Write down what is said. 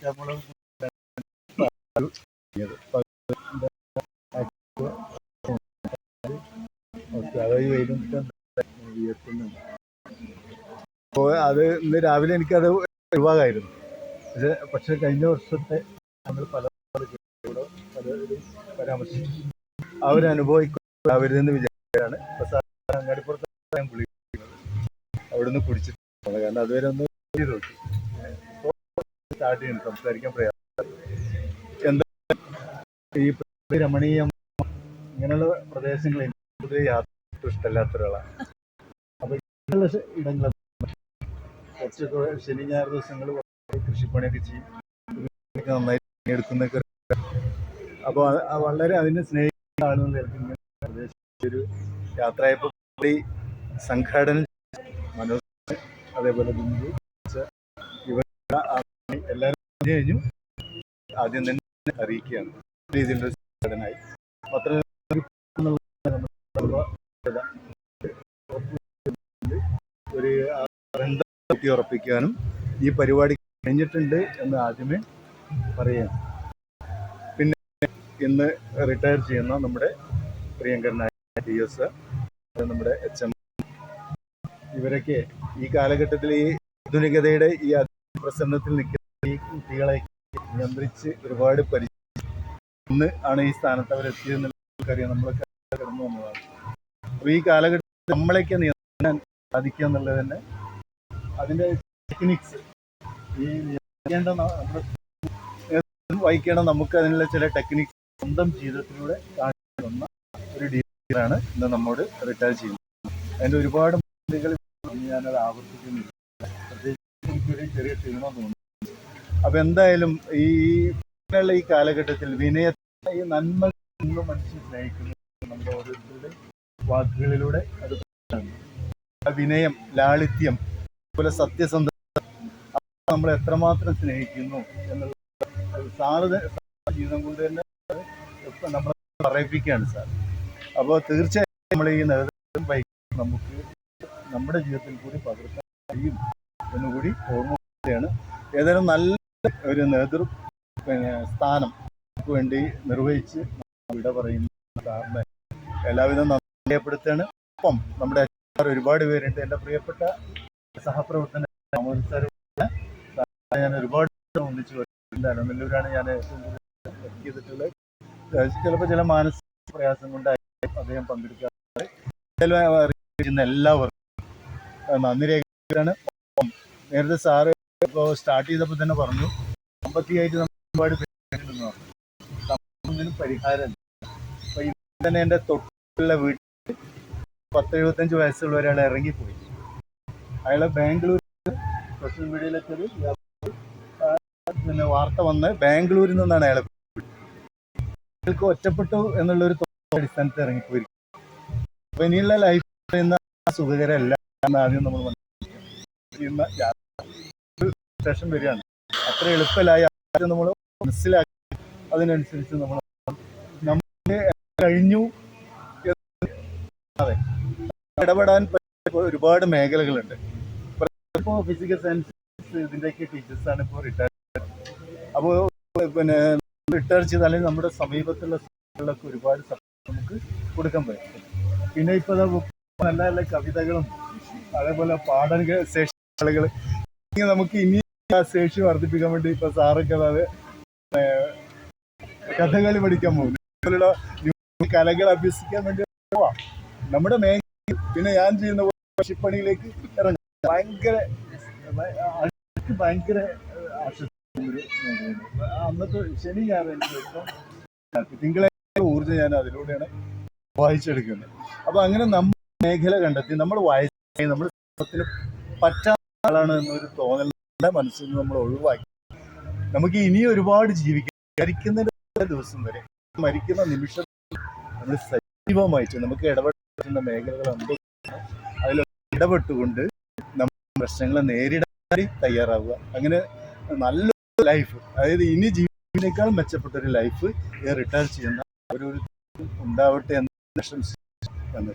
വിയർക്കുന്നുണ്ട് അപ്പോൾ അത് ഇന്ന് രാവിലെ എനിക്കത് ഒഴിവാകായിരുന്നു. പക്ഷേ പക്ഷേ കഴിഞ്ഞ വർഷത്തെ നമ്മൾ പല പലരും പരാമർശിച്ചു. അവരനുഭവിക്കുന്ന അവരെന്ന് വിചാരിച്ചാണ്. ഇപ്പോൾ സാധാരണ അങ്ങാടിപ്പുറത്ത് ഞാൻ വിളിക്കുന്നത്. അവിടുന്ന് കുടിച്ചിട്ടുണ്ട് കാരണം അതുവരെ ഒന്ന് നോക്കി. സ്റ്റാർട്ട് ചെയ്യുന്നത് സംസാരിക്കാൻ പ്രയാസം എന്താ ഈ രമണീയം ഇങ്ങനെയുള്ള പ്രദേശങ്ങളിൽ പൊതുവെ യാത്ര ഇഷ്ടമല്ലാത്ത ഒരാളാണ്. അപ്പൊ ഇങ്ങനെയുള്ള ഇടങ്ങൾ കുറച്ചൊക്കെ ശനി ഞായർ ദിവസങ്ങൾ കൃഷിപ്പണിയൊക്കെ ചെയ്യും. നന്നായി എടുക്കുന്നൊക്കെ അപ്പോൾ വളരെ അതിനെ സ്നേഹിക്കുന്ന ആളുകൾ ഇങ്ങനെ പ്രദേശത്ത് ഒരു സംഘാടനം മനോജ് അതേപോലെ ബിന്ദു ഇവർ എല്ലാവരും കഴിഞ്ഞു. ആദ്യം തന്നെ അറിയിക്കുകയാണ്. രീതിയിലുള്ള സംഘടനയായി. മാത്രമല്ല ഒരു രണ്ടാം ഉറപ്പിക്കാനും ഈ പരിപാടി കഴിഞ്ഞിട്ടുണ്ട് എന്ന് ആദ്യമേ പറയാം പിന്നെ ഇന്ന് റിട്ടയർ ചെയ്യുന്ന നമ്മുടെ പ്രിയങ്കരനായ ടി എസ് നമ്മുടെ എച്ച് എം. ഇവരൊക്കെ ഈ കാലഘട്ടത്തിൽ ഈ ആധുനികതയുടെ ഈ പ്രസന്നത്തിൽ നിൽക്കുന്ന ഈ കുട്ടികളെ നിയന്ത്രിച്ച് ഒരുപാട് പരിശീലനം ആണ് ഈ സ്ഥാനത്ത് അവരെത്തിയതെന്നുള്ള നമുക്കറിയാം നമ്മളൊക്കെ കടന്നു വന്നതാണ്. അപ്പോൾ ഈ കാലഘട്ടത്തിൽ നമ്മളെയൊക്കെ നിയന്ത്രിക്കാൻ സാധിക്കുക എന്നുള്ളത് തന്നെ അതിന്റെ ടെക്നിക്സ് ഈ നിയന്ത്രിക്കേണ്ട വഹിക്കേണ്ട നമുക്ക് അതിനുള്ള ചില ടെക്നിക്സ് സ്വന്തം ജീവിതത്തിലൂടെ കാണിച്ചു തന്ന ഒരു ഡീലാണ് ഇന്ന് നമ്മോട് റിട്ടയർ ചെയ്യുന്നത്. അതിന്റെ ഒരുപാട് ഞാനത് ആവർത്തിക്കുന്നില്ല. പ്രത്യേകിച്ച് എനിക്കൊരു ചെറിയ ക്ഷീണം തോന്നുന്നു. അപ്പോൾ എന്തായാലും ഈ ഇങ്ങനെയുള്ള ഈ കാലഘട്ടത്തിൽ വിനയത്തെ ഈ നന്മ മനുഷ്യൻ സ്നേഹിക്കുന്നു. നമ്മുടെ ഓരോരുത്തരുടെ വാക്കുകളിലൂടെ അത് വിനയം ലാളിത്യം അതുപോലെ സത്യസന്ധത നമ്മൾ എത്രമാത്രം സ്നേഹിക്കുന്നു എന്നുള്ളത് സാറ് ജീവിതം കൊണ്ട് തന്നെ നമ്മൾ പറയിപ്പിക്കുകയാണ് സാർ. അപ്പോൾ തീർച്ചയായും നമ്മൾ ഈ നേതൃത്വം വൈകി നമുക്ക് നമ്മുടെ ജീവിതത്തിൽ കൂടി പകർത്താൻ കഴിയും എന്നുകൂടി ഓർമ്മയാണ് ഏതായാലും നല്ല ഒരു നേതൃ പിന്നെ സ്ഥാനം വേണ്ടി നിർവഹിച്ച് വിട പറയുന്ന എല്ലാവിധം നന്ദിയപ്പെടുത്താണ് ഒപ്പം നമ്മുടെ ഒരുപാട് പേരുണ്ട്. എന്റെ പ്രിയപ്പെട്ട സഹപ്രവർത്തന ഞാൻ ഒരുപാട് ഒന്നിച്ച് വരുന്നുണ്ട് അലനല്ലൂരാണ് ഞാൻ ചെയ്തിട്ടുള്ളത്. ചിലപ്പോൾ ചില മാനസിക പ്രയാസം കൊണ്ടായി അദ്ദേഹം പങ്കെടുക്കാറുണ്ട്. എല്ലാവർക്കും നന്ദി രേഖയാണ് നേരത്തെ സാറ് ഇപ്പോൾ സ്റ്റാർട്ട് ചെയ്തപ്പോൾ തന്നെ പറഞ്ഞു സാമ്പത്തികമായിട്ട് നമ്മൾ ഒരുപാട് ഒന്നിനും പരിഹാരമില്ല. അപ്പോൾ ഇത് തന്നെ എന്റെ തൊട്ടുള്ള വീട്ടിൽ പത്ത് എഴുപത്തഞ്ച് വയസ്സുള്ള ഒരാൾ ഇറങ്ങിപ്പോയി. അയാളെ ബാംഗ്ലൂർ സോഷ്യൽ മീഡിയയിലൊക്കെ ഒരു പിന്നെ വാർത്ത വന്ന് ബാംഗ്ലൂരിൽ നിന്നാണ് അയാളെ അയാൾക്ക് ഒറ്റപ്പെട്ടു എന്നുള്ളൊരു അടിസ്ഥാനത്തിൽ ഇറങ്ങിപ്പോയി അപ്പോൾ ഇനിയുള്ള ലൈഫ് പറയുന്ന സുഖകരമല്ല എന്ന് ആദ്യം നമ്മൾ യാത്ര സ്റ്റേഷൻ വരികയാണ്. അത്ര എളുപ്പമായി നമ്മൾ മനസ്സിലാക്കി അതിനനുസരിച്ച് നമ്മൾ നമുക്ക് കഴിഞ്ഞു അതെ. ഇടപെടാൻ ഒരുപാട് മേഖലകളുണ്ട്. ഇപ്പോൾ ഫിസിക്കൽ സയൻസ് ഇതിന്റെയൊക്കെ ടീച്ചേഴ്സാണ് ഇപ്പോൾ റിട്ടയർ അപ്പോൾ പിന്നെ റിട്ടയർ ചെയ്ത് അല്ലെങ്കിൽ നമ്മുടെ സമീപത്തുള്ള സ്കൂളുകളിലൊക്കെ ഒരുപാട് നമുക്ക് കൊടുക്കാൻ പറ്റും. പിന്നെ ഇപ്പോൾ നല്ല നല്ല കവിതകളും അതേപോലെ പാഠന ശേഷികൾ നമുക്ക് ഇനി ശേഷി വർദ്ധിപ്പിക്കാൻ വേണ്ടി ഇപ്പൊ സാറൊക്കെ അതായത് കഥകളി പഠിക്കാൻ new കലകൾ അഭ്യസിക്കാൻ വേണ്ടി പോവാം. നമ്മുടെ മേഖല പിന്നെ ഞാൻ ചെയ്യുന്ന കൃഷിപ്പണിയിലേക്ക് ഇറങ്ങാം. ഭയങ്കര ഭയങ്കര അന്നത്തെ ശനി ഏറ്റവും തിങ്കളാഴ്ച ഊർജം ഞാൻ അതിലൂടെയാണ് വായിച്ചെടുക്കുന്നത്. അപ്പൊ അങ്ങനെ നമ്മൾ മേഖല കണ്ടെത്തി നമ്മൾ വായിച്ചു നമ്മൾ പറ്റാത്ത ആളാണ് എന്നൊരു തോന്നൽ നമ്മുടെ മനസ്സിൽ നിന്ന് നമ്മൾ ഒഴിവാക്കി. നമുക്ക് ഇനി ഒരുപാട് ജീവിക്കാം. മരിക്കുന്നതിന്റെ ദിവസം വരെ മരിക്കുന്ന നിമിഷം നമ്മൾ സജീവമായിട്ട് നമുക്ക് ഇടപെടുന്ന മേഖലകളുണ്ട്. അതിൽ ഇടപെട്ടുകൊണ്ട് നമ്മൾ പ്രശ്നങ്ങളെ നേരിടാൻ തയ്യാറാവുക. അങ്ങനെ നല്ല ലൈഫ് അതായത് ഇനി ജീവിതത്തിനേക്കാൾ മെച്ചപ്പെട്ട ഒരു ലൈഫ് റിട്ടയർ ചെയ്യുന്ന ഒരു ഉണ്ടാവട്ടെ എന്ന് ആശംസിക്കുന്നു